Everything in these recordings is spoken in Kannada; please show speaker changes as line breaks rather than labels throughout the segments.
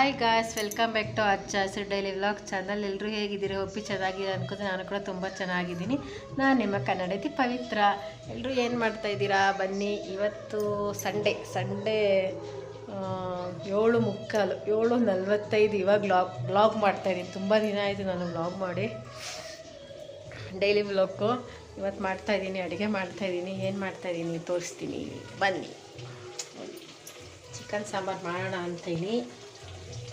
Hi guys welcome back to Accha Hasiru daily vlog channel ಎಲ್ಲರೂ ಹೇಗಿದ್ದೀರಿ? ಒಪ್ಪಿ ಚೆನ್ನಾಗಿದೆ ಅನ್ಕೋತೀನಿ. ನಾನು ಕೂಡ ತುಂಬ ಚೆನ್ನಾಗಿದ್ದೀನಿ. ನಾನು ನಿಮ್ಮ ಕನ್ನಡತಿ ಪವಿತ್ರ. ಎಲ್ಲರೂ ಏನು ಮಾಡ್ತಾ ಇದ್ದೀರಾ? ಬನ್ನಿ. ಇವತ್ತು ಸಂಡೇ ಸಂಡೇ ಏಳು ಮುಕ್ಕಾಲು, ಏಳು ನಲ್ವತ್ತೈದು ಇವಾಗ ವ್ಲಾಗ್ ವ್ಲಾಗ್ ಮಾಡ್ತಾಯಿದ್ದೀನಿ ತುಂಬ ದಿನ ಆಯಿತು ನಾನು ವ್ಲಾಗ್ ಮಾಡಿ. ಡೈಲಿ ವ್ಲಾಗು ಇವತ್ತು ಮಾಡ್ತಾಯಿದ್ದೀನಿ ಅಡುಗೆ ಮಾಡ್ತಾಯಿದ್ದೀನಿ ಏನು ಮಾಡ್ತಾಯಿದ್ದೀನಿ ತೋರಿಸ್ತೀನಿ. ಬನ್ನಿ. ಚಿಕನ್ ಸಾಂಬಾರು ಮಾಡೋಣ ಅಂತೇಳಿ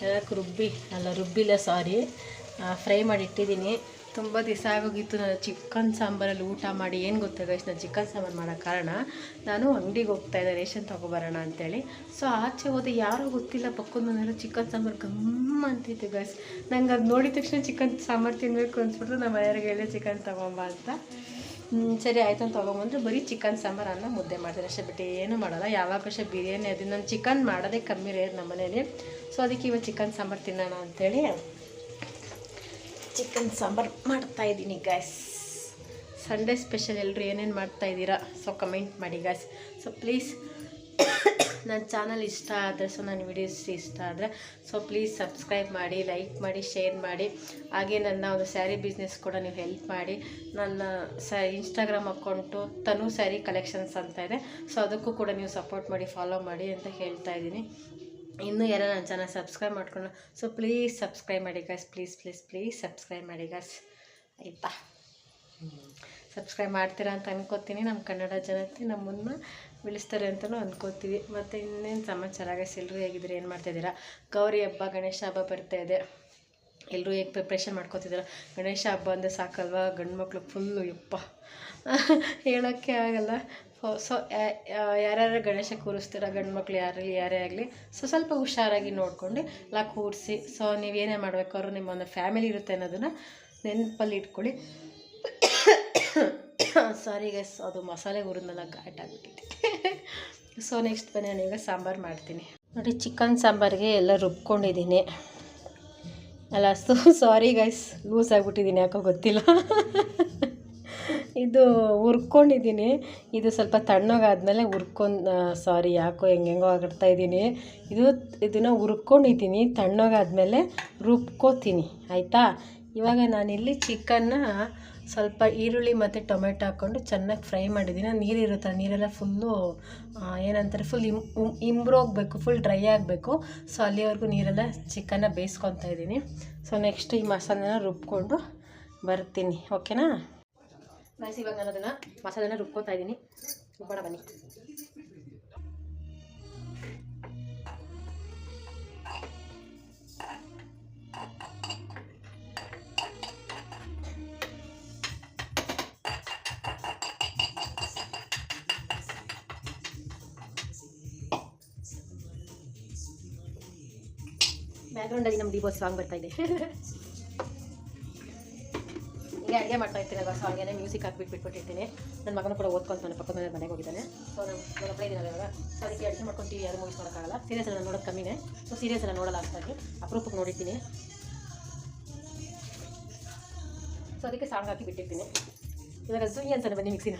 ಚೆನ್ನಾಗಿ ರುಬ್ಬಿ, ಅಲ್ಲ ರುಬ್ಬಿಲ್ಲ ಸಾರಿ ಫ್ರೈ ಮಾಡಿ ಇಟ್ಟಿದ್ದೀನಿ. ತುಂಬ ದಿವಸ ಆಗೋಗಿತ್ತು. ನಾನು ಚಿಕನ್ ಸಾಂಬಾರಲ್ಲಿ ಊಟ ಮಾಡಿ ಏನು ಗೊತ್ತಾಗ ಇಷ್ಟು ನಾನು ಚಿಕನ್ ಸಾಂಬಾರು ಮಾಡೋ ಕಾರಣ ನಾನು ಅಂಗಡಿಗೆ ಹೋಗ್ತಾ ಇದ್ದೆ, ರೇಷನ್ ತೊಗೊಬರೋಣ ಅಂತೇಳಿ. ಸೊ ಆಚೆ ಹೋದೆ, ಯಾರೂ ಗೊತ್ತಿಲ್ಲ, ಪಕ್ಕದ ಮನೆಯಲ್ಲ ಚಿಕನ್ ಸಾಂಬಾರು ಗಮ್ಮ ಅಂತಿತ್ತು ಗೈಸ್ ನಂಗೆ ಅದು ನೋಡಿದ ತಕ್ಷಣ ಚಿಕನ್ ಸಾಂಬಾರು ತಿನ್ನಬೇಕು ಅನ್ಸ್ಬಿಟ್ಟು ನಮ್ಮ ಮನೆಯವ್ರಿಗೆ ಹೇಳಿ ಚಿಕನ್ ತೊಗೊಂಬ ಅಂತ. ಸರಿ, ಆಯ್ತು ಅಂತ ತೊಗೊಂಬಂದ್ರೆ ಬರೀ ಚಿಕನ್ ಸಾಂಬಾರು, ಅನ್ನ, ಮುದ್ದೆ ಮಾಡ್ತೀನಿ. ಅಷ್ಟೇ ಬಿಟ್ಟು ಏನು ಮಾಡೋಲ್ಲ. ಯಾವಾಗ ಅಷ್ಟೇ ಬಿರಿಯಾನಿ, ಅದು ನಾನು ಚಿಕನ್ ಮಾಡೋದೇ ಕಮ್ಮಿ ರೇಟ್ ನಮ್ಮ ಮನೇಲಿ. ಸೊ ಅದಕ್ಕೆ ಇವಾಗ ಚಿಕನ್ ಸಾಂಬಾರು ತಿನ್ನೋಣ ಅಂಥೇಳಿ ಚಿಕನ್ ಸಾಂಬಾರು ಮಾಡ್ತಾಯಿದ್ದೀನಿ ಗ್ಯಾಸ್ ಸಂಡೇ ಸ್ಪೆಷಲ್ ಎಲ್ಲರೂ ಏನೇನು ಮಾಡ್ತಾ ಇದ್ದೀರಾ? ಸೊ ಕಮೆಂಟ್ ಮಾಡಿ ಗ್ಯಾಸ್ ಸೊ ಪ್ಲೀಸ್ ನನ್ನ ಚಾನಲ್ ಇಷ್ಟ ಆದರೆ ಸೊ ನನ್ನ ವಿಡಿಯೋಸ್ ಇಷ್ಟ ಆದರೆ ಸೊ ಪ್ಲೀಸ್ ಸಬ್ಸ್ಕ್ರೈಬ್ ಮಾಡಿ ಲೈಕ್ ಮಾಡಿ ಶೇರ್ ಮಾಡಿ. ಹಾಗೆ ನನ್ನ ಒಂದು ಸ್ಯಾರಿ ಬಿಸ್ನೆಸ್ ಕೂಡ ನೀವು ಹೆಲ್ಪ್ ಮಾಡಿ. ನನ್ನ ಸ Instagram account Tanu sari collections ಅಂತ ಇದೆ. ಸೊ ಅದಕ್ಕೂ ಕೂಡ ನೀವು ಸಪೋರ್ಟ್ ಮಾಡಿ ಫಾಲೋ ಮಾಡಿ ಅಂತ ಹೇಳ್ತಾ ಇದ್ದೀನಿ. ಇನ್ನೂ ಯಾರ ನನ್ನ ಚೆನ್ನಾಗಿ ಸಬ್ಸ್ಕ್ರೈಬ್ ಮಾಡ್ಕೊಂಡು ಸೊ ಪ್ಲೀಸ್ ಸಬ್ಸ್ಕ್ರೈಬ್ ಮಾಡಿ guys please please please subscribe ಮಾಡಿ ಗಸ್ ಆಯಿತಾ? ಸಬ್ಸ್ಕ್ರೈಬ್ ಮಾಡ್ತೀರಾ ಅಂತ ಅನ್ಕೋತೀನಿ. ನಮ್ಮ ಕನ್ನಡ ಜನತೆ ನಮ್ಮನ್ನು ಬೆಳೆಸ್ತಾರೆ ಅಂತಲೂ ಅಂದ್ಕೋತೀವಿ ಮತ್ತು ಇನ್ನೇನು ಸಮಾಚಾರ? ಗಾಯ್ಸ್ ಎಲ್ಲರೂ ಹೇಗಿದ್ದೀರಿ? ಏನು ಮಾಡ್ತಾಯಿದ್ದೀರಾ ಗೌರಿ ಹಬ್ಬ, ಗಣೇಶ ಹಬ್ಬ ಬರ್ತಾ ಇದೆ. ಎಲ್ಲರೂ ಹೇಗೆ ಪ್ರಿಪ್ರೇಷನ್ ಮಾಡ್ಕೋತಿದ್ದಾರೆ? ಗಣೇಶ ಹಬ್ಬ ಅಂದರೆ ಸಾಕಲ್ವಾ? ಗಂಡು ಮಕ್ಕಳು ಫುಲ್ಲು ಯಪ್ಪ. ಹೇಳೋಕ್ಕೆ ಆಗಲ್ಲ. ಸೊ ಯಾರ್ಯಾರು ಗಣೇಶ ಕೂರಿಸ್ತೀರ? ಗಂಡು ಮಕ್ಳು ಯಾರಲ್ಲಿ ಯಾರೇ ಆಗಲಿ ಸೊ ಸ್ವಲ್ಪ ಹುಷಾರಾಗಿ ನೋಡ್ಕೊಂಡು ಎಲ್ಲ ಕೂರಿಸಿ ಸೊ ನೀವೇನೇ ಮಾಡಬೇಕು ಅವರು ನಿಮ್ಮ ಒಂದು ಫ್ಯಾಮಿಲಿ ಇರುತ್ತೆ ಅನ್ನೋದನ್ನು ನೆನಪಲ್ಲಿ ಇಟ್ಕೊಳ್ಳಿ. ಸಾರಿ ಗೈಸ್ ಅದು ಮಸಾಲೆ ಹುರಿದ್ಮೇಲೆ ಘಾಟ್ ಆಗಿಬಿಟ್ಟಿದೆ. ಸೊ ನೆಕ್ಸ್ಟ್ ಬನ್ನಿ ನಾನೀಗ ಸಾಂಬಾರು ಮಾಡ್ತೀನಿ. ನೋಡಿ ಚಿಕನ್ ಸಾಂಬಾರಿಗೆ ಎಲ್ಲ ರುಬ್ಕೊಂಡಿದ್ದೀನಿ. ಅಲ್ಲ ಸೊ ಸಾರಿ ಗೈಸ್ ಲೂಸ್ ಆಗಿಬಿಟ್ಟಿದ್ದೀನಿ, ಯಾಕೋ ಗೊತ್ತಿಲ್ಲ. ಇದು ಹುರ್ಕೊಂಡಿದ್ದೀನಿ. ಇದು ಸ್ವಲ್ಪ ತಣ್ಣಗಾದ್ಮೇಲೆ ಹುರ್ಕೊಂಡು ಸಾರಿ ಯಾಕೋ ಹೆಂಗೆಂಗೋ ಇದ್ದೀನಿ. ಇದು, ಇದನ್ನು ಹುರ್ಕೊಂಡಿದ್ದೀನಿ, ತಣ್ಣಗಾದ್ಮೇಲೆ ರುಬ್ಕೋತೀನಿ, ಆಯಿತಾ? ಇವಾಗ ನಾನಿಲ್ಲಿ ಚಿಕನ್ನ ಸ್ವಲ್ಪ ಈರುಳ್ಳಿ ಮತ್ತು ಟೊಮೆಟೊ ಹಾಕ್ಕೊಂಡು ಚೆನ್ನಾಗಿ ಫ್ರೈ ಮಾಡಿದ್ದೀನಿ ನೀರಿರುತ್ತೆ ನೀರೆಲ್ಲ ಫುಲ್ಲು ಏನಂತಾರೆ ಫುಲ್ ಇಮ್ ಇಂಬ್ರೋಗಬೇಕು ಫುಲ್ ಡ್ರೈ ಆಗಬೇಕು. ಸೊ ಅಲ್ಲಿವರೆಗೂ ನೀರೆಲ್ಲ ಚಿಕನ್ನ ಬೇಯಿಸ್ಕೊತಾ ಇದ್ದೀನಿ. ಸೊ ನೆಕ್ಸ್ಟ್ ಈ ಮಸಾಲೆನ ರುಬ್ಕೊಂಡು ಬರ್ತೀನಿ. ಓಕೆನಾ ಗೈಸ್ ಇವಾಗ ನಾನು ಅದನ್ನು ಮಸಾಲೆನ ರುಬ್ಕೊತಾ ಇದ್ದೀನಿ. ರುಬ್ಬೋಣ ಬನ್ನಿ. ಬ್ಯಾಕ್ಗ್ರೌಂಡಲ್ಲಿ ನಮ್ಮ ಡಿಬೋಸ್ ಸಾಂಗ್ ಬರ್ತಾ ಇದೆ. ಈಗ ಅಡುಗೆ ಮಾಡ್ತಾ ಇರ್ತೀನಲ್ವ ಸೊ ಹಾಗೇನೆ ಮ್ಯೂಸಿಕ್ ಹಾಕ್ಬಿಟ್ಟು ಬಿಟ್ಬಿಟ್ಟಿರ್ತೀನಿ. ನನ್ನ ಮಗನೂ ಕೂಡ ಓದ್ಕೊಳ್ತಾನೆ ಪಕ್ಕದ ಮನೆ ಮನೆಗೆ ಹೋಗಿದ್ದಾನೆ. ಸೊ ನಾನು ನನ್ನ ಒಬ್ಬಳೇ ಇವಾಗ. ಸೊ ಅದಕ್ಕೆ ಅಡುಗೆ ಮಾಡ್ಕೊಂಡು ಟಿವಿ ಯಾರು ಮೂವೀಸ್ ನೋಡೋಕ್ಕಾಗಲ್ಲ ಸೀರಿಯಸ್ ಎಲ್ಲ ನೋಡೋದು ಕಮ್ಮಿನೇ. ಸೊ ಸೀರಿಯಸ್ ಎಲ್ಲ ನೋಡಲ್ಲ ಅಷ್ಟಾಗಿ ಅಪರೂಪಕ್ಕೆ ನೋಡಿರ್ತೀನಿ. ಸೊ ಅದಕ್ಕೆ ಸಾಂಗ್ ಹಾಕಿ ಬಿಟ್ಟಿರ್ತೀನಿ. ಇವಾಗ ಸುಯಿ ಅಂತಾನೆ ಬನ್ನಿ ಮಿಕ್ಸಿನ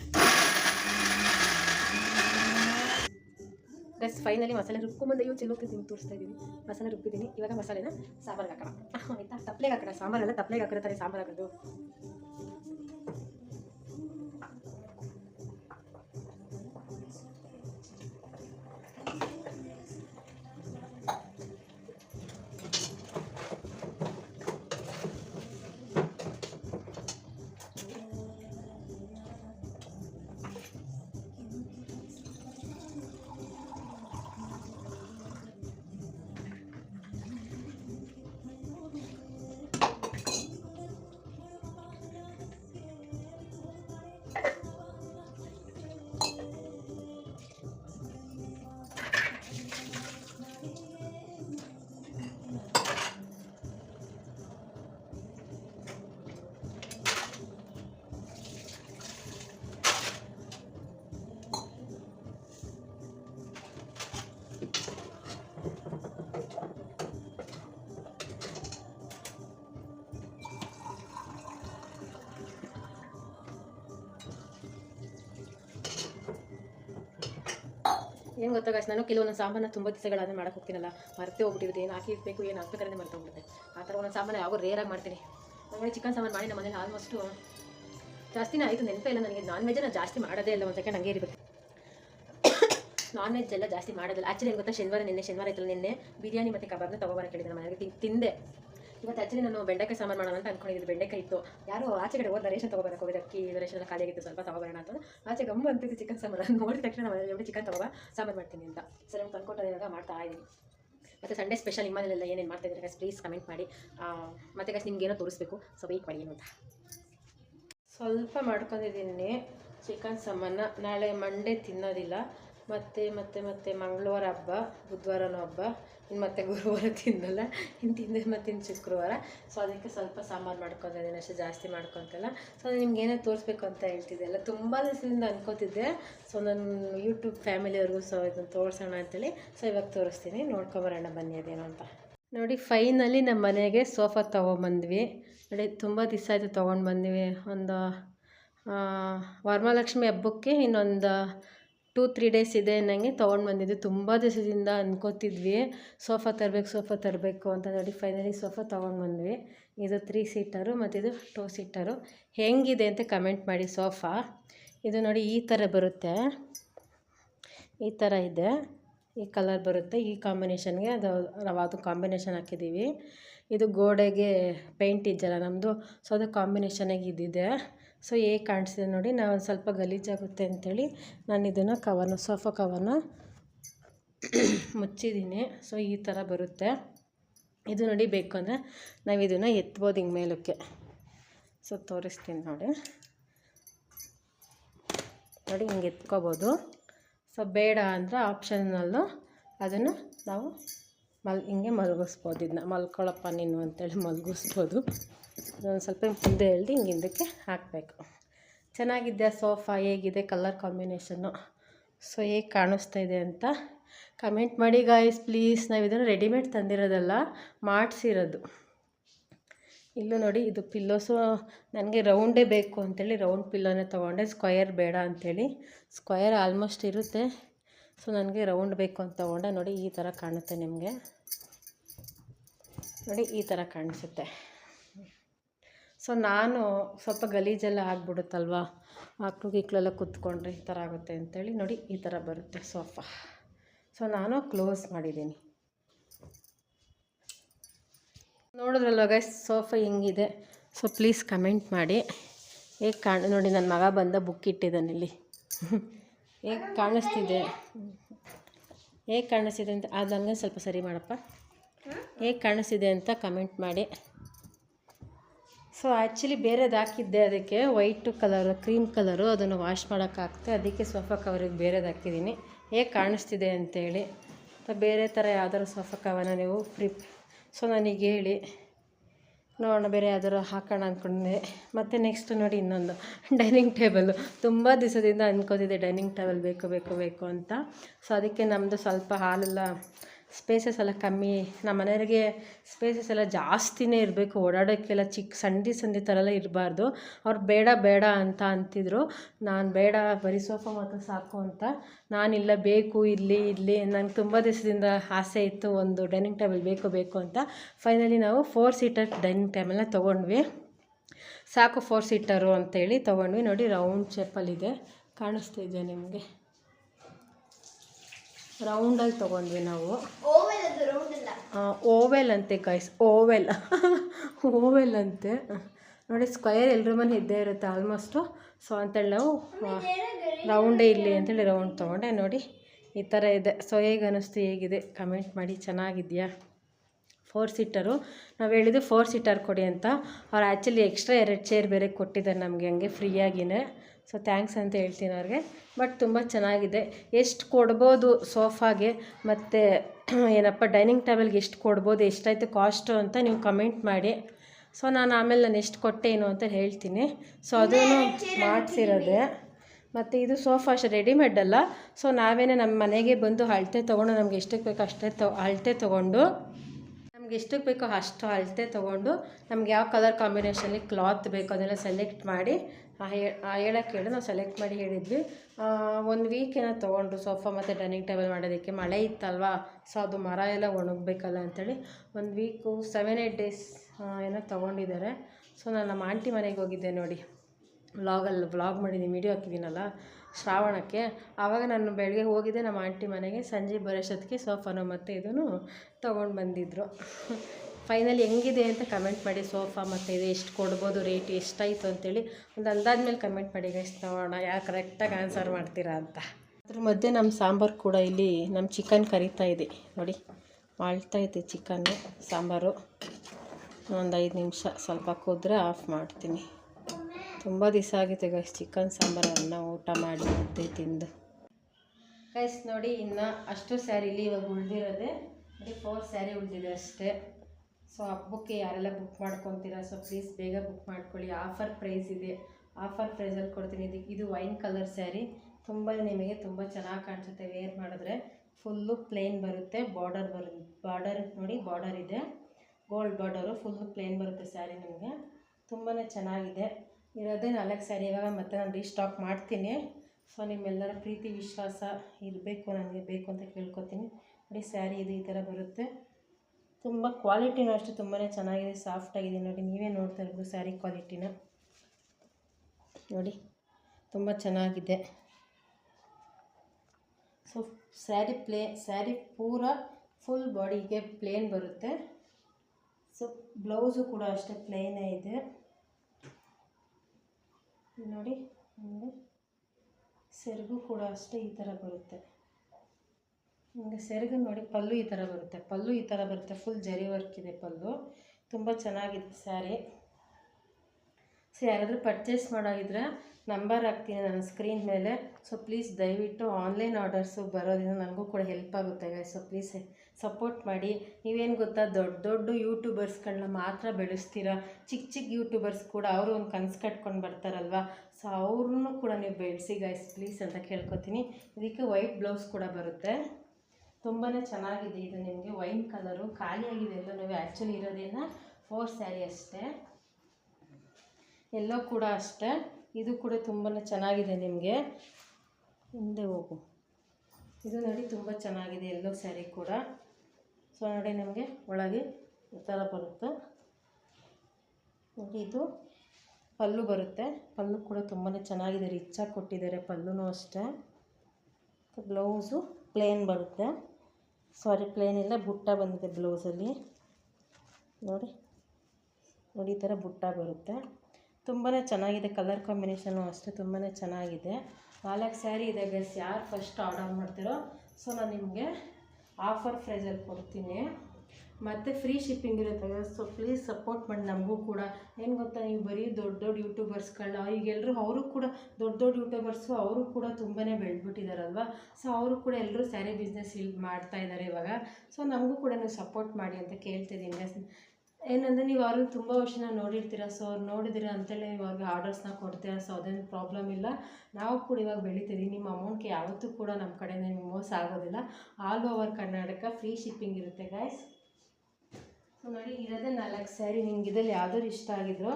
ಗಸ್ ಫೈನಲಿ ಮಸಾಲೆ ರುಬ್ಕೊಂಬಂದು ಅಯ್ಯೋ ಚೆಲ್ಲೋಗ್ತಿ ನಿಮ್ಗೆ ತೋರಿಸ್ತಾ ಇದ್ದೀನಿ. ಮಸಾಲೆ ರುಬ್ಬಿದ್ದೀನಿ. ಇವಾಗ ಮಸಾಲೆನ ಸಾಂಬಾರ್ಗೆ ಹಾಕೋಣ. ಆಯಿತಾ? ತಪ್ಪಲೆಗೆ ಹಾಕೋಣ. ಸಾಂಬಾರೆಲ್ಲ ತಪ್ಪಲೆಗೆ ಹಾಕಿರ್ತಾರೆ ಸಾಂಬಾರು ಹಾಕೋದು. ಏನು ಗೊತ್ತಾ ನಾನು ಕೆಲವೊಂದು ಸಾಮಾನು ತುಂಬ ದಿವಸಗಳಾದ್ರೆ ಮಾಡಕ್ಕೆ ಹೋಗ್ತೀನಲ್ಲ, ಮರ್ತೇ ಹೋಗ್ಬಿಟ್ಟಿರುತ್ತೆ. ಏನು ಹಾಕಿರ್ಬೇಕು ಏನು ಹಾಕ್ಬೇಕಾದ್ರೆ ಮರ್ತು ಹೋಗ್ಬಿಡುತ್ತೆ. ಆ ಥರ ಒಂದೊಂದು ಸಾಮಾನು ಯಾವಾಗ ರೇರಾಗಿ ಮಾಡ್ತೀನಿ. ಆಮೇಲೆ ಚಿಕನ್ ಸಾಮಾನು ಮಾಡಿ ನಮ್ಮ ಮನೇಲಿ ಆಲ್ಮೋಸ್ಟು ಜಾಸ್ತಿನೇ ಆಯಿತು, ನೆನಪೇ ಇಲ್ಲ ನನಗೆ. ನಾನ್ ವೆಜ್ ನಾನು ಜಾಸ್ತಿ ಮಾಡೋದೇ ಇಲ್ಲ, ಒಂದು ಸೆಕೆಂಡ್ ಹಂಗೆ ಇರುತ್ತೆ ನಾನ್ ವೆಜ್ ಎಲ್ಲ ಜಾಸ್ತಿ ಮಾಡೋದಿಲ್ಲ. ಆ್ಯಕ್ಚುಲಿ ಏನು ಗೊತ್ತಾ? ಶನಿವಾರ ನಿನ್ನೆ, ಶನಿವಾರ ಆಯ್ತಲ್ಲ ನಿನ್ನೆ, ಬಿರಿಯಾನಿ ಮತ್ತು ಕಬಾಬ್ನ ತೊಗೊಬಾರ ಹೇಳಿದೆ ನಮ್ಮ ಮನೆಗೆ ತಿಂದೆ. ಇವತ್ತು ಆ್ಯಕ್ಚುಲಿ ನಾನು ಬೆಂಡೆಕಾಯಿ ಸಾಂಬಾರು ಮಾಡೋಣ ಅಂತ ಅಂದ್ಕೊಂಡಿದ್ದು ಬೆಂಡೆಕಾಯಿ ಇತ್ತು. ಯಾರು ಆಚೆ ಕಡೆ ಹೋದ ರೇಷನ್ ತೊಗೊಬರಕ್ಕೆ ಹೋಗಿದ್ದು ಅಕ್ಕಿ ರೇಷನ್ ಎಲ್ಲ ಖಾಲಿ ಆಗಿತ್ತು. ಸ್ವಲ್ಪ ತೊಗೊಬರೋಣ ಅಂತ ಆಚೆ ಗಮ್ಮ ಅಂತಿದ್ದು ಚಿಕನ್ ಸಾಂಬಾರು. ನೋಡಿದ ತಕ್ಷಣ ನಾವು ಮನೇಲಿ ಚಿಕನ್ ತೊಗೊಬ ಸಾಂಬಾರು ಮಾಡ್ತೀನಿ ಅಂತ. ಸರಿ, ನಾನು ತಂದ್ಕೊಟ್ಟರೆ ಇವಾಗ ಮಾಡ್ತಾ ಇದ್ದೀನಿ. ಮತ್ತು ಸಂಡೇ ಸ್ಪೆಷಲ್ ನಿಮ್ಮಲ್ಲೆಲ್ಲ ಏನೇನು ಮಾಡ್ತಾ ಇದ್ದಾರೆ ಪ್ಲೀಸ್ ಕಮೆಂಟ್ ಮಾಡಿ. ಮತ್ತೆ ಗಸ್ ನಿಮ್ಗೆ ಏನೋ ತೋರಿಸ್ಬೇಕು. ಸೊ ವೆಯ್ಟ್ ಮಾಡಿ ಅಂತ ಸ್ವಲ್ಪ ಮಾಡ್ಕೊಂಡಿದ್ದೀನಿ. ಚಿಕನ್ ಸಾಮಾನ ನಾಳೆ ಮಂಡೇ ತಿನ್ನೋದಿಲ್ಲ. ಮತ್ತೆ ಮತ್ತೆ ಮತ್ತೆ ಮಂಗಳವಾರ ಹಬ್ಬ, ಬುಧವಾರನೂ ಹಬ್ಬ ಇನ್ನು ಮತ್ತೆ ಗುರುವಾರ ತಿನ್ನಲ್ಲ ಇನ್ನು ತಿಂದೆ ಮತ್ತೆ ಇನ್ನು ಶುಕ್ರವಾರ. ಸೊ ಅದಕ್ಕೆ ಸ್ವಲ್ಪ ಸಾಂಬಾರು ಮಾಡ್ಕೊಂಡಿದ್ದೀನಿ ಅಷ್ಟೇ ಜಾಸ್ತಿ ಮಾಡ್ಕೊತಲ್ಲ. ಸೊ ಅದು ನಿಮ್ಗೆ ಏನೇ ತೋರಿಸ್ಬೇಕು ಅಂತ ಹೇಳ್ತಿದ್ದೆ ಅಲ್ಲ, ತುಂಬ ದಿವಸದಿಂದ ಅನ್ಕೋತಿದ್ದೆ. ಸೊ ನನ್ನ ಯೂಟ್ಯೂಬ್ ಫ್ಯಾಮಿಲಿಯವ್ರಿಗೂ ಸೊ ಇದನ್ನು ತೋರಿಸೋಣ ಅಂತೇಳಿ. ಸೊ ಇವಾಗ ತೋರಿಸ್ತೀನಿ ನೋಡ್ಕೊಂಬರೋಣ ಬನ್ನಿ ಅದೇನು ಅಂತ. ನೋಡಿ ಫೈನಲಿ ನಮ್ಮ ಮನೆಗೆ ಸೋಫಾ ತೊಗೊಂಬಂದ್ವಿ. ನೋಡಿ, ತುಂಬ ದಿವಸ ಆಯಿತು ತೊಗೊಂಡು ಬಂದ್ವಿ. ಒಂದು ವರಮಹಾಲಕ್ಷ್ಮಿ ಹಬ್ಬಕ್ಕೆ ಇನ್ನೊಂದು ಟೂ ತ್ರೀ ಡೇಸ್ ಇದೆ ಅನ್ನಂಗೆ ತೊಗೊಂಡು ಬಂದಿದ್ದು. ತುಂಬ ದಿವಸದಿಂದ ಅಂದ್ಕೋತಿದ್ವಿ ಸೋಫಾ ತರಬೇಕು ಸೋಫಾ ತರಬೇಕು ಅಂತ ನೋಡಿ ಫೈನಲಿ ಸೋಫಾ ತೊಗೊಂಡು ಬಂದ್ವಿ. ಇದು ತ್ರೀ ಸೀಟರು ಮತ್ತು ಇದು ಟೂ ಸೀಟರು ಹೆಂಗಿದೆ ಅಂತ ಕಮೆಂಟ್ ಮಾಡಿ ಸೋಫಾ. ಇದು ನೋಡಿ ಈ ಥರ ಬರುತ್ತೆ. ಈ ಥರ ಇದೆ. ಈ ಕಲರ್ ಬರುತ್ತೆ. ಈ ಕಾಂಬಿನೇಷನ್ಗೆ ಅದು ನಾವು ಅದು ಕಾಂಬಿನೇಷನ್ ಹಾಕಿದ್ದೀವಿ. ಇದು ಗೋಡೆಗೆ ಪೇಂಟ್ ಇದೆಯಲ್ಲ ನಮ್ಮದು ಸೊ ಅದು ಕಾಂಬಿನೇಷನಾಗಿ ಇದಿದೆ. ಸೊ ಹೇಗೆ ಕಾಣಿಸಿದೆ ನೋಡಿ ಒಂದು ಸ್ವಲ್ಪ ಗಲೀಜಾಗುತ್ತೆ ಅಂಥೇಳಿ ನಾನು ಇದನ್ನು ಕವನ ಸೋಫಾ ಕವನ ಮುಚ್ಚಿದ್ದೀನಿ. ಸೊ ಈ ಥರ ಬರುತ್ತೆ. ಇದು ನೋಡಿ ಬೇಕು ಅಂದರೆ ನಾವು ಇದನ್ನು ಎತ್ಬೋದು ಹಿಂಗೆ ಮೇಲಕ್ಕೆ. ಸೊ ತೋರಿಸ್ತೀನಿ ನೋಡಿ. ನೋಡಿ ಹಿಂಗೆ ಎತ್ಕೋಬೋದು. ಸೊ ಬೇಡ ಅಂದರೆ ಆಪ್ಷನ್ನಲ್ಲೂ ಅದನ್ನು ನಾವು ಮಲ್, ಹಿಂಗೆ ಮಲಗಿಸ್ಬೋದು ಇದನ್ನ ಮಲ್ಕೊಳ್ಳಪ್ಪ ನೀನು ಅಂತೇಳಿ ಮಲಗಿಸ್ಬೋದು. ಇದೊಂದು ಸ್ವಲ್ಪ ಮುಂದೆ ಎಳ್ದು ಹಿಂಗೆ ಹಿಂದಕ್ಕೆ ಹಾಕಬೇಕು. ಚೆನ್ನಾಗಿದೆ ಸೋಫಾ, ಹೇಗಿದೆ ಕಲರ್ ಕಾಂಬಿನೇಷನ್ನು ಸೊ, ಹೇಗೆ ಕಾಣಿಸ್ತಾ ಇದೆ ಅಂತ ಕಮೆಂಟ್ ಮಾಡಿ ಗಾಯ್ಸ್ ಪ್ಲೀಸ್ ನಾವು ಇದನ್ನು ರೆಡಿಮೇಡ್ ತಂದಿರೋದಲ್ಲ, ಮಾಡಿಸಿರೋದು. ಇಲ್ಲೂ ನೋಡಿ, ಇದು ಪಿಲ್ಲೋಸು ನನಗೆ ರೌಂಡೇ ಬೇಕು ಅಂತೇಳಿ ರೌಂಡ್ ಪಿಲ್ಲೋನೇ ತೊಗೊಂಡೆ. ಸ್ಕ್ವಯರ್ ಬೇಡ ಅಂಥೇಳಿ ಸ್ಕ್ವಯರ್ ಆಲ್ಮೋಸ್ಟ್ ಇರುತ್ತೆ. ಸೊ, ನನಗೆ ರೌಂಡ್ ಬೇಕು ಅಂತ ತೊಗೊಂಡೆ. ನೋಡಿ, ಈ ಥರ ಕಾಣುತ್ತೆ ನಿಮಗೆ. ನೋಡಿ, ಈ ಥರ ಕಾಣಿಸುತ್ತೆ. ಸೊ, ನಾನು ಸ್ವಲ್ಪ ಗಲೀಜೆಲ್ಲ ಆಗ್ಬಿಡುತ್ತಲ್ವ? ಮಕ್ಕಳು ಗಿಕ್ಳೆಲ್ಲ ಕುತ್ಕೊಂಡ್ರೆ ಈ ಥರ ಆಗುತ್ತೆ ಅಂತೇಳಿ ನೋಡಿ, ಈ ಥರ ಬರುತ್ತೆ ಸೋಫಾ. ಸೊ, ನಾನು ಕ್ಲೋಸ್ ಮಾಡಿದ್ದೀನಿ. ನೋಡಿದ್ರಲ್ವ ಗೈಸ್, ಸೋಫಾ ಹೆಂಗಿದೆ. ಸೊ, ಪ್ಲೀಸ್ ಕಮೆಂಟ್ ಮಾಡಿ. ಹೇಗೆ ಕಾಣ, ನೋಡಿ, ನನ್ನ ಮಗ ಬಂದ ಬುಕ್ ಇಟ್ಟಿದ್ದಾನೆ ಇಲ್ಲಿ ಹೇಗೆ ಕಾಣಿಸ್ತಿದೆ? ಹೇಗೆ ಕಾಣಿಸ್ತಿದೆ ಅಂತ ಅದು ನನಗೆ ಸ್ವಲ್ಪ ಸರಿ ಮಾಡಪ್ಪ. ಹೇಗೆ ಕಾಣಿಸ್ತಿದೆ ಅಂತ ಕಮೆಂಟ್ ಮಾಡಿ. ಸೊ ಆ್ಯಕ್ಚುಲಿ ಬೇರೆದು ಹಾಕಿದ್ದೆ ಅದಕ್ಕೆ ವೈಟು ಕಲರು ಕ್ರೀಮ್ ಕಲರು ಅದನ್ನು ವಾಶ್ ಮಾಡೋಕ್ಕಾಗ್ತೆ ಅದಕ್ಕೆ ಸೋಫಾ ಕವರಿಗೆ ಬೇರೆದು ಹಾಕಿದ್ದೀನಿ ಹೇಗೆ ಕಾಣಿಸ್ತಿದೆ ಅಂತೇಳಿ. ಬೇರೆ ಥರ ಯಾವ್ದಾದ್ರು ಸೋಫಾ ಕವರ್ನ ನೀವು ಫ್ರಿಪ್ ಸೊ ನನಗೆ ಹೇಳಿ. ನೋಡೋಣ, ಬೇರೆ ಯಾವ್ದಾದ್ರು ಹಾಕೋಣ ಅಂದ್ಕೊಂಡೆ ಮತ್ತು ನೆಕ್ಸ್ಟ್ ನೋಡಿ ಇನ್ನೊಂದು. ಡೈನಿಂಗ್ ಟೇಬಲ್ಲು ತುಂಬ ದಿವಸದಿಂದ ಅಂದ್ಕೋತಿದ್ದೆ ಡೈನಿಂಗ್ ಟೇಬಲ್ ಬೇಕು ಬೇಕು ಬೇಕು ಅಂತ. ಸೊ ಅದಕ್ಕೆ ನಮ್ಮದು ಸ್ವಲ್ಪ ಹಾಲೆಲ್ಲ ಸ್ಪೇಸಸ್ ಎಲ್ಲ ಕಮ್ಮಿ. ನಮ್ಮ ಮನೆಯವರಿಗೆ ಸ್ಪೇಸಸ್ ಎಲ್ಲ ಜಾಸ್ತಿನೇ ಇರಬೇಕು. ಓಡಾಡೋಕ್ಕೆಲ್ಲ ಚಿಕ್ಕ ಸಂಡಿ ಸಂಧಿ ಥರ ಎಲ್ಲ ಇರಬಾರ್ದು. ಅವ್ರು ಬೇಡ ಬೇಡ ಅಂತ ಅಂತಿದ್ರು. ನಾನು ಬೇಡ, ಬರೀ ಸೋಫಾ ಮಾತ್ರ ಸಾಕು ಅಂತ. ನಾನಿಲ್ಲ ಬೇಕು, ಇಲ್ಲಿ ಇಲ್ಲಿ. ನಂಗೆ ತುಂಬ ದಿವಸದಿಂದ ಆಸೆ ಇತ್ತು ಒಂದು ಡೈನಿಂಗ್ ಟೇಬಲ್ ಬೇಕು ಬೇಕು ಅಂತ. ಫೈನಲಿ ನಾವು ಫೋರ್ ಸೀಟರ್ ಡೈನಿಂಗ್ ಟೇಬಲ್ನ ತೊಗೊಂಡ್ವಿ. ಸಾಕು ಫೋರ್ ಸೀಟರು ಅಂತೇಳಿ ತೊಗೊಂಡ್ವಿ. ನೋಡಿ ರೌಂಡ್ ಶೇಪಲ್ಲಿದೆ ಕಾಣಿಸ್ತಾ ಇದೆ ನಿಮಗೆ? ರೌಂಡಲ್ಲಿ ತೊಗೊಂಡ್ವಿ ನಾವು. ಓವೆಲ್ ಅಂತೆ ಕಾಯ್ಸ್ ಓವೆಲ್ ಓವೆಲ್ ಅಂತೆ. ನೋಡಿ ಸ್ಕ್ವಯರ್ ಎಲ್ಲರ ಮನೆ ಇದ್ದೇ ಇರುತ್ತೆ ಆಲ್ಮೋಸ್ಟು ಸೊ ಅಂತೇಳಿ ನಾವು ರೌಂಡೇ ಇಲ್ಲಿ ಅಂತೇಳಿ ರೌಂಡ್ ತೊಗೊಂಡೆ. ನೋಡಿ ಈ ಥರ ಇದೆ. ಸೊ ಹೇಗೆ ಅನ್ನಿಸ್ತು ಹೇಗಿದೆ? ಕಮೆಂಟ್ ಮಾಡಿ. ಚೆನ್ನಾಗಿದೆಯಾ? ಫೋರ್ ಸೀಟರು ನಾವು ಹೇಳಿದ್ದು ಫೋರ್ ಸೀಟರ್ ಕೊಡಿ ಅಂತ. ಅವ್ರು ಆ್ಯಕ್ಚುಲಿ ಎಕ್ಸ್ಟ್ರಾ ಎರಡು ಚೇರ್ ಬೇರೆ ಕೊಟ್ಟಿದ್ದಾರೆ ನಮಗೆ ಹಂಗೆ ಫ್ರೀಯಾಗಿನೇ ಸೊ ಥ್ಯಾಂಕ್ಸ್ ಅಂತ ಹೇಳ್ತೀನಿ ಅವ್ರಿಗೆ. ಬಟ್ ತುಂಬ ಚೆನ್ನಾಗಿದೆ. ಎಷ್ಟು ಕೊಡ್ಬೋದು ಸೋಫಾಗೆ? ಮತ್ತು ಏನಪ್ಪ, ಡೈನಿಂಗ್ ಟೇಬಲ್ಗೆ ಎಷ್ಟು ಕೊಡ್ಬೋದು? ಎಷ್ಟಾಯಿತು ಕಾಸ್ಟು ಅಂತ ನೀವು ಕಮೆಂಟ್ ಮಾಡಿ. ಸೊ ನಾನು ಆಮೇಲೆ ನಾನು ಎಷ್ಟು ಕೊಟ್ಟೆ ಏನು ಅಂತ ಹೇಳ್ತೀನಿ. ಸೊ ಅದನ್ನು ಮಾಡಿಸಿರೋದೆ. ಮತ್ತು ಇದು ಸೋಫಾ ಅಷ್ಟು, ರೆಡಿಮೇಡ್ ಅಲ್ಲ. ಸೊ ನಾವೇನೇ ನಮ್ಮ ಮನೆಗೆ ಬಂದು ಅಳತೆ ತೊಗೊಂಡು ನಮ್ಗೆ ಎಷ್ಟಕ್ಕೆ ಬೇಕು ಅಷ್ಟೇ ತೊ, ಅಳತೆ ತೊಗೊಂಡು ನಮ್ಗೆ ಎಷ್ಟಕ್ಕೆ ಬೇಕೋ ಅಷ್ಟು ಅಳತೆ ತೊಗೊಂಡು ನಮ್ಗೆ ಯಾವ ಕಲರ್ ಕಾಂಬಿನೇಷನಲ್ಲಿ ಕ್ಲಾತ್ ಬೇಕು ಅದೆಲ್ಲ ಸೆಲೆಕ್ಟ್ ಮಾಡಿ ಹೇಳೋಕ್ಕೆ ಹೇಳಿ, ನಾವು ಸೆಲೆಕ್ಟ್ ಮಾಡಿ ಹೇಳಿದ್ವಿ. ಒಂದು ವೀಕ್ ಏನೋ ತೊಗೊಂಡ್ರು ಸೋಫಾ ಮತ್ತು ಡೈನಿಂಗ್ ಟೇಬಲ್ ಮಾಡೋದಕ್ಕೆ. ಮಳೆ ಇತ್ತಲ್ವಾ ಸೊ ಅದು ಮರ ಎಲ್ಲ ಒಣಗಬೇಕಲ್ಲ ಅಂಥೇಳಿ ಒಂದು ವೀಕು ಸೆವೆನ್ ಏಯ್ಟ್ ಡೇಸ್ ಏನೋ ತೊಗೊಂಡಿದ್ದಾರೆ. ಸೊ ನಾನು ನಮ್ಮ ಆಂಟಿ ಮನೆಗೆ ಹೋಗಿದ್ದೆ ನೋಡಿ. ವ್ಲಾಗಲ್ಲಿ ವ್ಲಾಗ್ ಮಾಡಿದ್ದೀನಿ ವೀಡಿಯೋ ಹಾಕಿದ್ದೀನಲ್ಲ ಶ್ರಾವಣಕ್ಕೆ. ಆವಾಗ ನಾನು ಬೆಳಗ್ಗೆ ಹೋಗಿದ್ದೆ, ನಮ್ಮ ಆಂಟಿ ಮನೆಗೆ. ಸಂಜೆ ಬರೋಷ್ಟೊತ್ತಿಗೆ ಸೋಫಾನು ಮತ್ತು ಇದನ್ನು ತೊಗೊಂಡು ಬಂದಿದ್ದರು ಫೈನಲ್ ಹೆಂಗಿದೆ ಅಂತ ಕಮೆಂಟ್ ಮಾಡಿ, ಸೋಫಾ ಮತ್ತು ಇದು ಎಷ್ಟು ಕೊಡ್ಬೋದು, ರೇಟ್ ಎಷ್ಟಾಯಿತು ಅಂತೇಳಿ ಒಂದು ಅಂದಾಜ ಮೇಲೆ ಕಮೆಂಟ್ ಮಾಡಿ ಗೈಸ್ ನೋಡೋಣ ಯಾರು ಕರೆಕ್ಟಾಗಿ ಆನ್ಸರ್ ಮಾಡ್ತೀರಾ ಅಂತ. ಅದ್ರ ಮಧ್ಯೆ ನಮ್ಮ ಸಾಂಬಾರು ಕೂಡ ಇಲ್ಲಿ ನಮ್ಮ ಚಿಕನ್ ಕರಿತಾ ಇದೆ. ನೋಡಿ ಮಾಡ್ತಾ ಇದೆ ಚಿಕನ್ನು ಸಾಂಬಾರು. ಒಂದು ಐದು ನಿಮಿಷ ಸ್ವಲ್ಪ ಕುದ್ರೆ ಆಫ್ ಮಾಡ್ತೀನಿ. ತುಂಬ ದಿವಸ ಆಗಿದೆ ಗೈಸ್ ಚಿಕನ್ ಸಾಂಬಾರನ್ನು ಊಟ ಮಾಡಿ ಮುದ್ದೆ ತಿಂದು. ಗೈಸ್ ನೋಡಿ ಇನ್ನು ಅಷ್ಟು ಸ್ಯಾರಿಲಿ ಇವಾಗ ಉಳಿದಿರೋದೆ. ಬರೀ ಫೋರ್ ಸ್ಯಾರಿ ಉಳಿದಿದೆ ಅಷ್ಟೇ. ಸೊ ಹಬ್ಬಕ್ಕೆ ಯಾರೆಲ್ಲ ಬುಕ್ ಮಾಡ್ಕೊತೀರಾ? ಸೊ ಪ್ಲೀಸ್ ಬೇಗ ಬುಕ್ ಮಾಡ್ಕೊಳ್ಳಿ. ಆಫರ್ ಪ್ರೈಸ್ ಇದೆ. ಆಫರ್ ಪ್ರೈಸಲ್ಲಿ ಕೊಡ್ತೀನಿ. ಇದು ಇದು ವೈನ್ ಕಲರ್ ಸ್ಯಾರಿ. ತುಂಬ ನಿಮಗೆ ತುಂಬ ಚೆನ್ನಾಗಿ ಕಾಣಿಸುತ್ತೆ ವೇರ್ ಮಾಡಿದ್ರೆ. ಫುಲ್ಲು ಪ್ಲೇನ್ ಬರುತ್ತೆ. ಬಾರ್ಡರ್ ಬರು ಬಾರ್ಡರ್ ನೋಡಿ ಬಾರ್ಡರ್ ಇದೆ. ಗೋಲ್ಡ್ ಬಾರ್ಡರು ಫುಲ್ಲು ಪ್ಲೇನ್ ಬರುತ್ತೆ ಸ್ಯಾರಿ ನಿಮಗೆ. ತುಂಬಾ ಚೆನ್ನಾಗಿದೆ. ಇರೋದೇ ನಾಲ್ಕು ಸ್ಯಾರಿ ಇವಾಗ ಮತ್ತೆ ನಾನು ರೀಸ್ಟಾಕ್ ಮಾಡ್ತೀನಿ. ಸೊ, ನಿಮ್ಮೆಲ್ಲರ ಪ್ರೀತಿ, ವಿಶ್ವಾಸ ಇರಬೇಕು ನನಗೆ ಬೇಕು ಅಂತ ಕೇಳ್ಕೊತೀನಿ. ನೋಡಿ ಸ್ಯಾರಿ ಇದು ಈ ಥರ ಬರುತ್ತೆ. ತುಂಬ ಕ್ವಾಲಿಟಿನೂ ಅಷ್ಟೇ ತುಂಬಾ ಚೆನ್ನಾಗಿದೆ ಸಾಫ್ಟಾಗಿದೆ ನೋಡಿ. ನೀವೇ ನೋಡ್ತಾ ಇರ್ಬೋದು ಸ್ಯಾರಿ ಕ್ವಾಲಿಟಿನ. ನೋಡಿ, ತುಂಬ ಚೆನ್ನಾಗಿದೆ. ಸೊ ಸ್ಯಾರಿ ಪ್ಲೇ ಸ್ಯಾರಿ ಪೂರ ಫುಲ್ ಬಾಡಿಗೆ ಪ್ಲೇನ್ ಬರುತ್ತೆ. ಸೊ, ಬ್ಲೌಸು ಕೂಡ ಅಷ್ಟೇ ಪ್ಲೇನೇ ಇದೆ. ನೋಡಿ, ಹಿಂಗೆ ಸೆರಗು ಕೂಡ ಅಷ್ಟೇ ಈ ಥರ ಬರುತ್ತೆ. ಹಿಂಗೆ ಸೆರಗು ನೋಡಿ ಪಲ್ಲು ಈ ಥರ ಬರುತ್ತೆ. ಪಲ್ಲು ಈ ಥರ ಬರುತ್ತೆ. ಫುಲ್ ಜರಿ ವರ್ಕ್ ಇದೆ ಪಲ್ಲು. ತುಂಬ ಚೆನ್ನಾಗಿದೆ ಸ್ಯಾರಿ. ಸೊ ಯಾರಾದರೂ ಪರ್ಚೇಸ್ ಮಾಡೋಗಿದ್ರೆ ನಂಬರ್ ಹಾಕ್ತೀನಿ ನನ್ನ ಸ್ಕ್ರೀನ್ ಮೇಲೆ. ಸೊ ಪ್ಲೀಸ್ ದಯವಿಟ್ಟು ಆನ್ಲೈನ್ ಆರ್ಡರ್ಸು ಬರೋದ್ರಿಂದ ನನಗೂ ಕೂಡ ಹೆಲ್ಪ್ ಆಗುತ್ತೆ guys. ಸೊ ಪ್ಲೀಸ್ ಸಪೋರ್ಟ್ ಮಾಡಿ. ನೀವೇನು ಗೊತ್ತಾ, ದೊಡ್ಡ ದೊಡ್ಡ ಯೂಟ್ಯೂಬರ್ಸ್ಗಳನ್ನ ಮಾತ್ರ ಬೆಳೆಸ್ತೀರಾ? ಚಿಕ್ಕ ಚಿಕ್ಕ ಯೂಟ್ಯೂಬರ್ಸ್ ಕೂಡ ಅವರು ಒಂದು ಕನ್ಸು ಕಟ್ಕೊಂಡು ಬರ್ತಾರಲ್ವ? ಸೊ ಅವ್ರನ್ನೂ ಕೂಡ ನೀವು ಬೆಳೆಸಿ ಗೈಸ್ ಪ್ಲೀಸ್ ಅಂತ ಕೇಳ್ಕೊತೀನಿ. ಇದಕ್ಕೆ ವೈಟ್ ಬ್ಲೌಸ್ ಕೂಡ ಬರುತ್ತೆ. ತುಂಬಾ ಚೆನ್ನಾಗಿದೆ ಇದು ನಿಮಗೆ. ವೈನ್ ಕಲರು ಖಾಲಿಯಾಗಿದೆ. ಎಲ್ಲ ಆ್ಯಕ್ಚುಲಿ ಇರೋದೇನ ಫೋರ್ ಸ್ಯಾರಿ ಅಷ್ಟೇ. ಎಲ್ಲೋ ಕೂಡ ಅಷ್ಟೇ. ಇದು ಕೂಡ ತುಂಬಾ ಚೆನ್ನಾಗಿದೆ ನಿಮಗೆ. ಹಿಂದೆ ಹೋಗು. ಇದು ನೋಡಿ ತುಂಬ ಚೆನ್ನಾಗಿದೆ ಎಲ್ಲೋ ಸ್ಯಾರಿ ಕೂಡ. ಸೊ ನೋಡಿ ನಮಗೆ ಒಳಗೆ ಈ ಥರ ಬರುತ್ತೆ. ನೋಡಿ ಇದು ಪಲ್ಲು ಬರುತ್ತೆ. ಪಲ್ಲು ಕೂಡ ತುಂಬಾ ಚೆನ್ನಾಗಿದೆ. ರಿಚ್ಚಾಗಿ ಕೊಟ್ಟಿದ್ದಾರೆ ಪಲ್ಲುನೂ ಅಷ್ಟೇ. ಬ್ಲೌಸು ಪ್ಲೇನ್ ಬರುತ್ತೆ. ಸಾರಿ ಪ್ಲೇನ್ ಇಲ್ಲ, ಬುಟ್ಟ ಬಂದಿದೆ ಬ್ಲೌಸಲ್ಲಿ. ನೋಡಿ ನೋಡಿ ಈ ಥರ ಬುಟ್ಟ ಬರುತ್ತೆ. ತುಂಬಾ ಚೆನ್ನಾಗಿದೆ ಕಲರ್ ಕಾಂಬಿನೇಷನು ಅಷ್ಟೇ ತುಂಬಾ ಚೆನ್ನಾಗಿದೆ. ನಾಲ್ಕು ಸ್ಯಾರಿ ಇದೆ ಗೈಸ್ ಯಾರು ಫಸ್ಟ್ ಆರ್ಡರ್ ಮಾಡ್ತೀರೋ ಸೊ ನಾನು ನಿಮಗೆ ಆಫರ್ ಪ್ರೈಸಲ್ಲಿ ಕೊಡ್ತೀನಿ. ಮತ್ತು ಫ್ರೀ ಶಿಪ್ಪಿಂಗ್ ಇರುತ್ತೆ ಸೊ ಪ್ಲೀಸ್ ಸಪೋರ್ಟ್ ಮಾಡಿ ನಮಗೂ ಕೂಡ. ಏನು ಗೊತ್ತಾ, ನೀವು ಬರೀ ದೊಡ್ಡ ದೊಡ್ಡ ಯೂಟ್ಯೂಬರ್ಸ್ಗಳನ್ನ ಈಗ ಎಲ್ಲರೂ ಅವರು ಕೂಡ, ದೊಡ್ಡ ದೊಡ್ಡ ಯೂಟ್ಯೂಬರ್ಸು ಅವರು ಕೂಡ ತುಂಬಾ ಬೆಳೆದ್ಬಿಟ್ಟಿದಾರಲ್ವ? ಸೊ ಅವರು ಕೂಡ ಎಲ್ಲರೂ ಸ್ಯಾರಿ ಬಿಸ್ನೆಸ್ ಇಲ್ಲಿ ಮಾಡ್ತಾ ಇದ್ದಾರೆ ಇವಾಗ. ಸೊ ನಮಗೂ ಕೂಡ ನೀವು ಸಪೋರ್ಟ್ ಮಾಡಿ ಅಂತ ಕೇಳ್ತಿದ್ದೀನಿ ಏನಂದರೆ ನೀವು ಅವ್ರನ್ನ ತುಂಬ ವರ್ಷನ ನೋಡಿರ್ತೀರ ಸೊ ಅವ್ರು ನೋಡಿದಿರ ಅಂತೇಳಿ ನೀವು ಅವ್ರಿಗೆ ಆರ್ಡರ್ಸ್ನ ಕೊಡ್ತೀರಾ ಸೊ ಅದೇನು ಪ್ರಾಬ್ಲಮ್ ಇಲ್ಲ. ನಾವು ಕೂಡ ಇವಾಗ ಬೆಳಿತೀವಿ, ನಿಮ್ಮ ಅಮೌಂಟ್ಗೆ ಯಾವತ್ತೂ ಕೂಡ ನಮ್ಮ ಕಡೆಯಿಂದ ನಿಮ್ಗೆ ಮೋಸ ಆಗೋದಿಲ್ಲ. All over Karnataka free shipping ಇರುತ್ತೆ ಗಾಯ್ಸ್ ಸೊ ನೋಡಿ, ಇರೋದೇ ನಾಲ್ಕು ಸ್ಯಾರಿ ನಿಮ್ಗೆ ಇದರಲ್ಲಿ ಯಾವ್ದಾದ್ರು ಇಷ್ಟ ಆಗಿದ್ರು,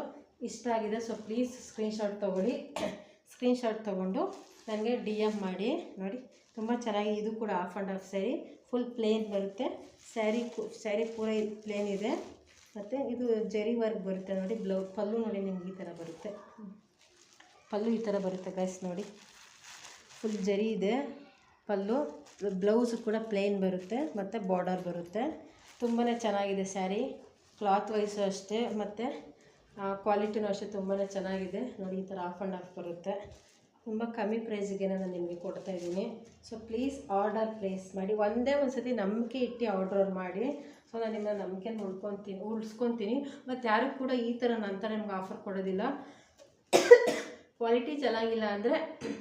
ಇಷ್ಟ ಆಗಿದೆ ಸೊ ಪ್ಲೀಸ್ ಸ್ಕ್ರೀನ್ಶಾಟ್ ತೊಗೊಳ್ಳಿ. ಸ್ಕ್ರೀನ್ಶಾಟ್ ತೊಗೊಂಡು ನನಗೆ ಡಿ ಎಂ ಮಾಡಿ. ನೋಡಿ, ತುಂಬ ಚೆನ್ನಾಗಿ ಇದು ಕೂಡ half and half sari full plain ಬರುತ್ತೆ. ಸ್ಯಾರಿ ಸ್ಯಾರಿ ಪೂರ ಪ್ಲೇನ್ ಇದೆ. ಮತ್ತು ಇದು ಜರಿ ವರ್ಕ್ ಬರುತ್ತೆ ನೋಡಿ, ಬ್ಲೌ, ಪಲ್ಲು ನೋಡಿ ನಿಮ್ಗೆ ಈ ಥರ ಬರುತ್ತೆ. ಪಲ್ಲು ಈ ಥರ ಬರುತ್ತೆ ಗೈಸ್ ನೋಡಿ. ಫುಲ್ ಜರಿ ಇದೆ, ಪಲ್ಲು, ಬ್ಲೌಸು ಕೂಡ ಪ್ಲೇನ್ ಬರುತ್ತೆ, ಮತ್ತು ಬಾರ್ಡರ್ ಬರುತ್ತೆ. ತುಂಬಾ ಚೆನ್ನಾಗಿದೆ ಸ್ಯಾರಿ ಕ್ಲಾತ್ ವೈಸು ಅಷ್ಟೇ, ಮತ್ತು ಕ್ವಾಲಿಟಿನೂ ಅಷ್ಟೇ ತುಂಬಾ ಚೆನ್ನಾಗಿದೆ. ನೋಡಿ ಈ ಥರ ಆಫ್ ಆ್ಯಂಡ್ ಆಫ್ ಬರುತ್ತೆ. ತುಂಬ ಕಮ್ಮಿ ಪ್ರೈಸಿಗೆ ನಾನು ನಿಮಗೆ ಕೊಡ್ತಾ ಇದ್ದೀನಿ. ಸೊ ಪ್ಲೀಸ್ ಆರ್ಡರ್ ಪ್ಲೇಸ್ ಮಾಡಿ. ಒಂದೇ ಒಂದು ಸತಿ ನಂಬಿಕೆ ಇಟ್ಟು ಆರ್ಡರ್ ಮಾಡಿ. ಸೊ ನಾನು ನಿಮ್ಮನ್ನ ನಂಬಿಕೆ ಉಳ್ಕೊತೀನಿ ಉಳಿಸ್ಕೊತೀನಿ. ಮತ್ತು ಯಾರು ಕೂಡ ಈ ಥರ ನಂತರ ನಿಮ್ಗೆ ಆಫರ್ ಕೊಡೋದಿಲ್ಲ. ಕ್ವಾಲಿಟಿ ಚೆನ್ನಾಗಿಲ್ಲ ಅಂದರೆ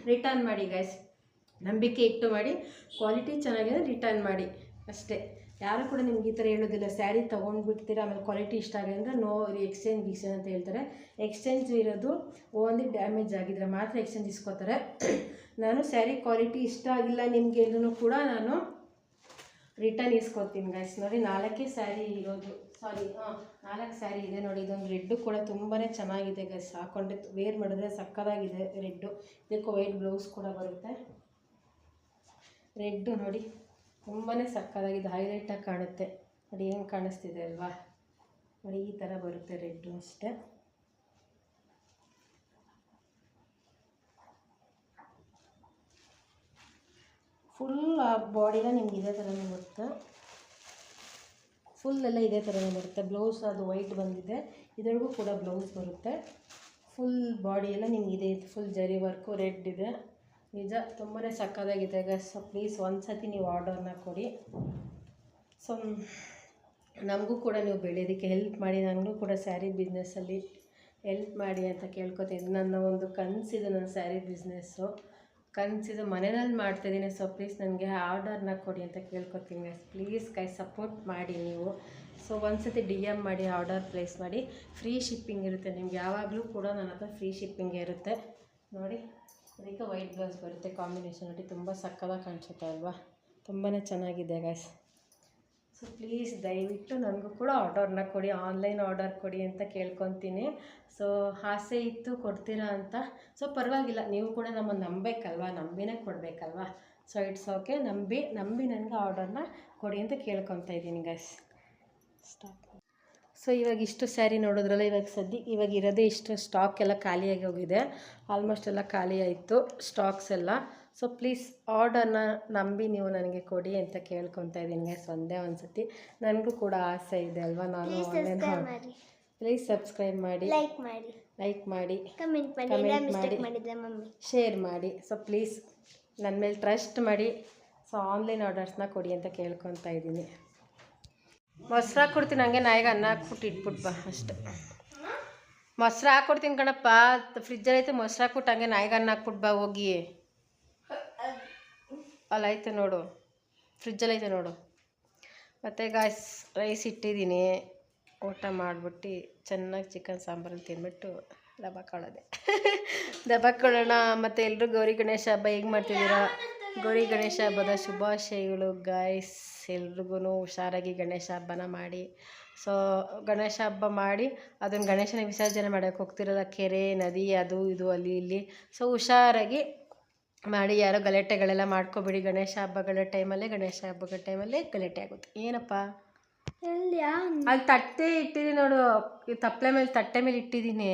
ರಿಟರ್ನ್ ಮಾಡಿ ಗೈಸ್ ನಂಬಿಕೆ ಇಟ್ಟು ಮಾಡಿ. ಕ್ವಾಲಿಟಿ ಚೆನ್ನಾಗಿದೆ ರಿಟರ್ನ್ ಮಾಡಿ. ಅಷ್ಟೇ. ಯಾರು ಕೂಡ ನಿಮ್ಗೆ ಈ ಥರ ಹೇಳೋದಿಲ್ಲ. ಸ್ಯಾರಿ ತೊಗೊಂಡ್ಬಿಡ್ತೀರ, ಆಮೇಲೆ ಕ್ವಾಲಿಟಿ ಇಷ್ಟ ಆಗಿದೆ ಅಂದರೆ ನೋ ಎಕ್ಸ್ಚೇಂಜ್ ಗೀಸೇನ್ ಅಂತ ಹೇಳ್ತಾರೆ. ಎಕ್ಸ್ಚೇಂಜ್ ಇರೋದು ಓನ್ಲಿ ಡ್ಯಾಮೇಜ್ ಆಗಿದ್ರೆ ಮಾತ್ರ ಎಕ್ಸ್ಚೇಂಜ್ ಇಸ್ಕೋತಾರೆ. ನಾನು ಸ್ಯಾರಿ ಕ್ವಾಲಿಟಿ ಇಷ್ಟ ಆಗಿಲ್ಲ ನಿಮಗೆ ಕೂಡ ನಾನು ರಿಟರ್ನ್ ಇಸ್ಕೊತೀನಿ ಗೈಸ್ ನೋಡಿ, ನಾಲ್ಕೇ ಸ್ಯಾರಿ ಇರೋದು. ಸಾರಿ ಹಾಂ, ನಾಲ್ಕು ಸ್ಯಾರಿ ಇದೆ ನೋಡಿ, ಇದೊಂದು ರೆಡ್ಡು ಕೂಡ ತುಂಬಾ ಚೆನ್ನಾಗಿದೆ ಗೈಸ್ ಹಾಕೊಂಡೆ ವೇರ್ ಮಾಡಿದ್ರೆ ಸಕ್ಕದಾಗಿದೆ ರೆಡ್ಡು ಇದಕ್ಕೆ ವೈಟ್ ಬ್ಲೌಸ್ ಕೂಡ ಬರುತ್ತೆ. ರೆಡ್ಡು ನೋಡಿ ತುಂಬಾ ಸಕ್ಕದಾಗಿದೆ ಹೈಲೈಟಾಗಿ ಕಾಣುತ್ತೆ. ನೋಡಿ ಹೆಂಗೆ ಕಾಣಿಸ್ತಿದೆ ಅಲ್ವಾ? ನೋಡಿ, ಈ ಥರ ಬರುತ್ತೆ ರೆಡ್ಡು ಅಷ್ಟೇ. ಫುಲ್ ಬಾಡಿನ ನಿಮ್ಗೆ ಇದೇ ಥರನೇ ಬರುತ್ತೆ. ಫುಲ್ ಎಲ್ಲ ಇದೇ ಥರನೇ ಬರುತ್ತೆ. ಬ್ಲೌಸ್ ಅದು ವೈಟ್ ಬಂದಿದೆ. ಇದರೊಳಗೂ ಕೂಡ ಬ್ಲೌಸ್ ಬರುತ್ತೆ. ಫುಲ್ ಬಾಡಿ ಎಲ್ಲ ನಿಮ್ಗೆ ಇದೆ ಫುಲ್ ಜರಿ ವರ್ಕು ರೆಡ್ ಇದೆ. ನಿಜ ತುಂಬಾ ಸಕ್ಕದಾಗಿದೆ ಗಸ್ ಪ್ಲೀಸ್ ಒಂದು ಸತಿ ನೀವು ಆರ್ಡರ್ನ ಕೊಡಿ. ಸೊ ನಮಗೂ ಕೂಡ ನೀವು ಬೆಳೆಯೋದಕ್ಕೆ ಹೆಲ್ಪ್ ಮಾಡಿ. ನನಗೂ ಕೂಡ ಸ್ಯಾರಿ ಬಿಸ್ನೆಸ್ಸಲ್ಲಿ ಹೆಲ್ಪ್ ಮಾಡಿ ಅಂತ ಕೇಳ್ಕೊತೀನಿ ನನ್ನ ಒಂದು ಕನಸಿದೆ ನನ್ನ ಸ್ಯಾರಿ ಬಿಸ್ನೆಸ್ಸು ಕನಸಿದು ಮನೆಯಲ್ಲಿ ಮಾಡ್ತಾಯಿದ್ದೀನಿ ಸೊ ಪ್ಲೀಸ್ ನನಗೆ ಆರ್ಡರ್ನ ಕೊಡಿ ಅಂತ ಕೇಳ್ಕೊತೀನಿ ಗೈಸ್ ಪ್ಲೀಸ್ ಕೈ ಸಪೋರ್ಟ್ ಮಾಡಿ ನೀವು. ಸೊ ಒಂದ್ಸತಿ ಡಿ ಎಂ ಮಾಡಿ, ಆರ್ಡರ್ ಪ್ಲೇಸ್ ಮಾಡಿ. ಫ್ರೀ ಶಿಪ್ಪಿಂಗ್ ಇರುತ್ತೆ. ನಿಮ್ಗೆ ಯಾವಾಗಲೂ ಕೂಡ ನನ್ನ ಹತ್ರ ಫ್ರೀ ಶಿಪ್ಪಿಂಗ್ ಇರುತ್ತೆ. ನೋಡಿ ಅದಕ್ಕೆ ವೈಟ್ ಬ್ಲೌಸ್ ಬರುತ್ತೆ. ಕಾಂಬಿನೇಷನ್ ನೋಡಿ, ತುಂಬ ಸಕ್ಕದಾಗಿ ಕಾಣಿಸುತ್ತೆ ಅಲ್ವಾ? ತುಂಬಾ ಚೆನ್ನಾಗಿದೆ ಗೈಸ್ ಸೊ ಪ್ಲೀಸ್ ದಯವಿಟ್ಟು ನನಗೂ ಕೂಡ ಆರ್ಡರ್ನ ಕೊಡಿ, ಆನ್ಲೈನ್ ಆರ್ಡರ್ ಕೊಡಿ ಅಂತ ಕೇಳ್ಕೊತೀನಿ. ಸೊ ಆಸೆ ಇತ್ತು ಕೊಡ್ತೀರಾ ಅಂತ. ಸೊ ಪರವಾಗಿಲ್ಲ, ನೀವು ಕೂಡ ನಮ್ಮನ್ನು ನಂಬೇಕಲ್ವಾ? ನಂಬಿನೇ ಕೊಡಬೇಕಲ್ವಾ? ಸೊ ಇಟ್ಸ್ ಓಕೆ ನಂಬಿ ನಂಬಿ ನನಗೆ ಆರ್ಡರ್ನ ಕೊಡಿ ಅಂತ ಕೇಳ್ಕೊತಾ ಇದ್ದೀನಿ ಗಸ್ ಸ್ಟಾಕ್ ಸೊ ಇವಾಗ ಇಷ್ಟು ಸ್ಯಾರಿ ನೋಡಿದ್ರಲ್ಲ, ಇವಾಗ ಸದ್ಯ, ಇವಾಗ ಇರೋದೇ ಇಷ್ಟು ಸ್ಟಾಕ್ ಎಲ್ಲ ಖಾಲಿಯಾಗಿ ಹೋಗಿದೆ. ಆಲ್ಮೋಸ್ಟ್ ಎಲ್ಲ ಖಾಲಿ ಆಯಿತು ಸ್ಟಾಕ್ಸ್ ಎಲ್ಲ. ಸೊ ಪ್ಲೀಸ್ ಆರ್ಡರ್ನ ನಂಬಿ ನೀವು ನನಗೆ ಕೊಡಿ ಅಂತ ಕೇಳ್ಕೊತಾ ಇದ್ದೀನಿ. ಗೈಸ್ ಒಂದೇ ಒಂದು ಸತಿ ನನಗೂ ಕೂಡ ಆಸೆ ಇದೆ ಅಲ್ವಾ? ನಾನು ಆನ್ಲೈನ್ ಪ್ಲೀಸ್ ಸಬ್ಸ್ಕ್ರೈಬ್ ಮಾಡಿ.
ಲೈಕ್ ಮಾಡಿ.
ಲೈಕ್ ಮಾಡಿ.
ಕಮೆಂಟ್ ಮಾಡಿ.
ಶೇರ್ ಮಾಡಿ. ಸೊ ಪ್ಲೀಸ್ ನನ್ನ ಮೇಲೆ ಟ್ರಸ್ಟ್ ಮಾಡಿ. ಸೊ ಆನ್ಲೈನ್ ಆರ್ಡರ್ಸ್ನ ಕೊಡಿ ಅಂತ ಕೇಳ್ಕೊತಾ ಇದ್ದೀನಿ. ಮೊಸರು ಹಾಕ್ಕೊಡ್ತೀನಿ. ಹಂಗೆ ನಾಯಿಗೆ ಅನ್ನ ಹಾಕ್ಬಿಟ್ಟು ಇಟ್ಬಿಟ್ಟು ಬಾ ಅಷ್ಟೆ. ಮೊಸರು ಹಾಕ್ಕೊಡ್ತೀನಿ ಕಣಪ್ಪ. ಫ್ರಿಜ್ಜಲ್ಲಿ ಐತೆ ಮೊಸರು ಹಾಕ್ಬಿಟ್ಟು ಹಂಗೆ ನಾಯಿಗೆ ಅನ್ನ ಹಾಕ್ಬಿಟ್ಟು ಬಾ ಹೋಗಿ. ಅಲ್ಲಿ ಐತೆ ನೋಡು. ಫ್ರಿಜ್ಜಲ್ಲಿ ಐತೆ ನೋಡು. ಮತ್ತು ಗಾಯ್ಸ್ ರೈಸ್ ಇಟ್ಟಿದ್ದೀನಿ. ಊಟ ಮಾಡಿಬಿಟ್ಟು ಚೆನ್ನಾಗಿ ಚಿಕನ್ ಸಾಂಬಾರಲ್ಲಿ ತಿಂದ್ಬಿಟ್ಟು ದಬಾಕೊಳ್ಳೋದೆ ದಬಾಕೊಳ್ಳೋಣ ಮತ್ತು ಎಲ್ಲರೂ ಗೌರಿ ಗಣೇಶ ಹಬ್ಬ ಹೇಗೆ ಮಾಡ್ತಿದ್ದೀರಾ? ಗೌರಿ ಗಣೇಶ ಹಬ್ಬದ ಶುಭಾಶಯಗಳು ಗಾಯ್ಸ್ ಎಲ್ರಿಗೂ ಹುಷಾರಾಗಿ ಗಣೇಶ ಹಬ್ಬನ ಮಾಡಿ. ಸೊ ಗಣೇಶ ಹಬ್ಬ ಮಾಡಿ ಅದನ್ನು ಗಣೇಶನ ವಿಸರ್ಜನೆ ಮಾಡೋಕ್ಕೆ ಹೋಗ್ತಿರೋದ ಕೆರೆ, ನದಿ, ಅದು, ಇದು, ಅಲ್ಲಿ, ಇಲ್ಲಿ. ಸೊ ಹುಷಾರಾಗಿ ಮಾಡಿ ಯಾರೋ ಗಲಾಟೆಗಳೆಲ್ಲ ಮಾಡ್ಕೊಬೇಡಿ. ಗಣೇಶ ಹಬ್ಬಗಳ ಟೈಮಲ್ಲೇ ಗಣೇಶ ಹಬ್ಬಗಳ ಟೈಮಲ್ಲೇ ಗಲಾಟೆ ಆಗುತ್ತೆ. ಏನಪ್ಪ? ಅಲ್ಲಿ ತಟ್ಟೆ ಇಟ್ಟಿದ್ದೀನಿ ನೋಡು. ಈ ತಪ್ಪಲೆ ಮೇಲೆ ತಟ್ಟೆ ಮೇಲೆ ಇಟ್ಟಿದ್ದೀನಿ.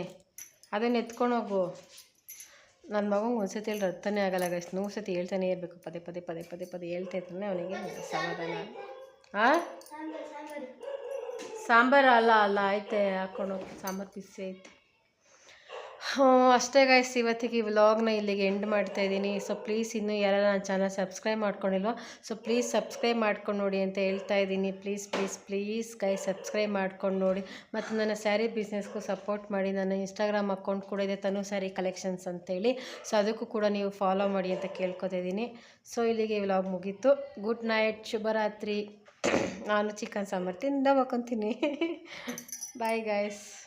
ಅದನ್ನ ಎತ್ಕೊಂಡು ಹೋಗು. ನನ್ನ ಮಗಂಗೆ ಒಂದು ಸತಿ ಹೇಳಿ ಅರ್ಥನೇ ಆಗಲ್ಲ ಗೈಸ್ ನೂರು ಸತಿ ಹೇಳ್ತಾನೆ ಇರಬೇಕು. ಪದೇ ಪದೇ ಪದೇ ಪದೇ ಪದೇ ಹೇಳ್ತಾ ಇರ್ತಾನೆ ಅವನಿಗೆ ಸಮಾಧಾನ. ಹಾಂ ಸಾಂಬಾರು ಅಲ್ಲ ಅಲ್ಲ ಐತೆ ಹಾಕೊಂಡು ಹೋಗಿ. ಸಾಂಬಾರು ಬಿಸಿ ಐತೆ ಅಷ್ಟೇ ಗೈಸ್ ಇವತ್ತಿಗೆ ಈ ವ್ಲಾಗ್ನ ಇಲ್ಲಿಗೆ ಎಂಡ್ ಮಾಡ್ತಾ ಇದ್ದೀನಿ. ಸೊ ಪ್ಲೀಸ್ ಇನ್ನೂ ಯಾರು ನನ್ನ ಚಾನಲ್ ಸಬ್ಸ್ಕ್ರೈಬ್ ಮಾಡ್ಕೊಂಡಿಲ್ವೋ? ಸೊ ಪ್ಲೀಸ್ ಸಬ್ಸ್ಕ್ರೈಬ್ ಮಾಡ್ಕೊಂಡು ನೋಡಿ ಅಂತ ಹೇಳ್ತಾ ಇದ್ದೀನಿ. Please please please guys subscribe ಮಾಡ್ಕೊಂಡು ನೋಡಿ. ಮತ್ತು ನನ್ನ ಸ್ಯಾರಿ ಬಿಸ್ನೆಸ್ಗೂ ಸಪೋರ್ಟ್ ಮಾಡಿ. ನನ್ನ ಇನ್ಸ್ಟಾಗ್ರಾಮ್ ಅಕೌಂಟ್ ಕೂಡ ಇದೆ, ತನು ಸ್ಯಾರಿ ಕಲೆಕ್ಷನ್ಸ್ ಅಂತೇಳಿ. ಸೊ ಅದಕ್ಕೂ ಕೂಡ ನೀವು ಫಾಲೋ ಮಾಡಿ ಅಂತ ಕೇಳ್ಕೊತಾ ಇದ್ದೀನಿ. ಸೊ ಇಲ್ಲಿಗೆ ವ್ಲಾಗ್ ಮುಗೀತು. ಗುಡ್ ನೈಟ್ ಶುಭರಾತ್ರಿ. ನಾನು ಚಿಕನ್ ಸಾಂಬಾರು ತಿಂದ ಮಕ್ಕೊಂತೀನಿ. Bye guys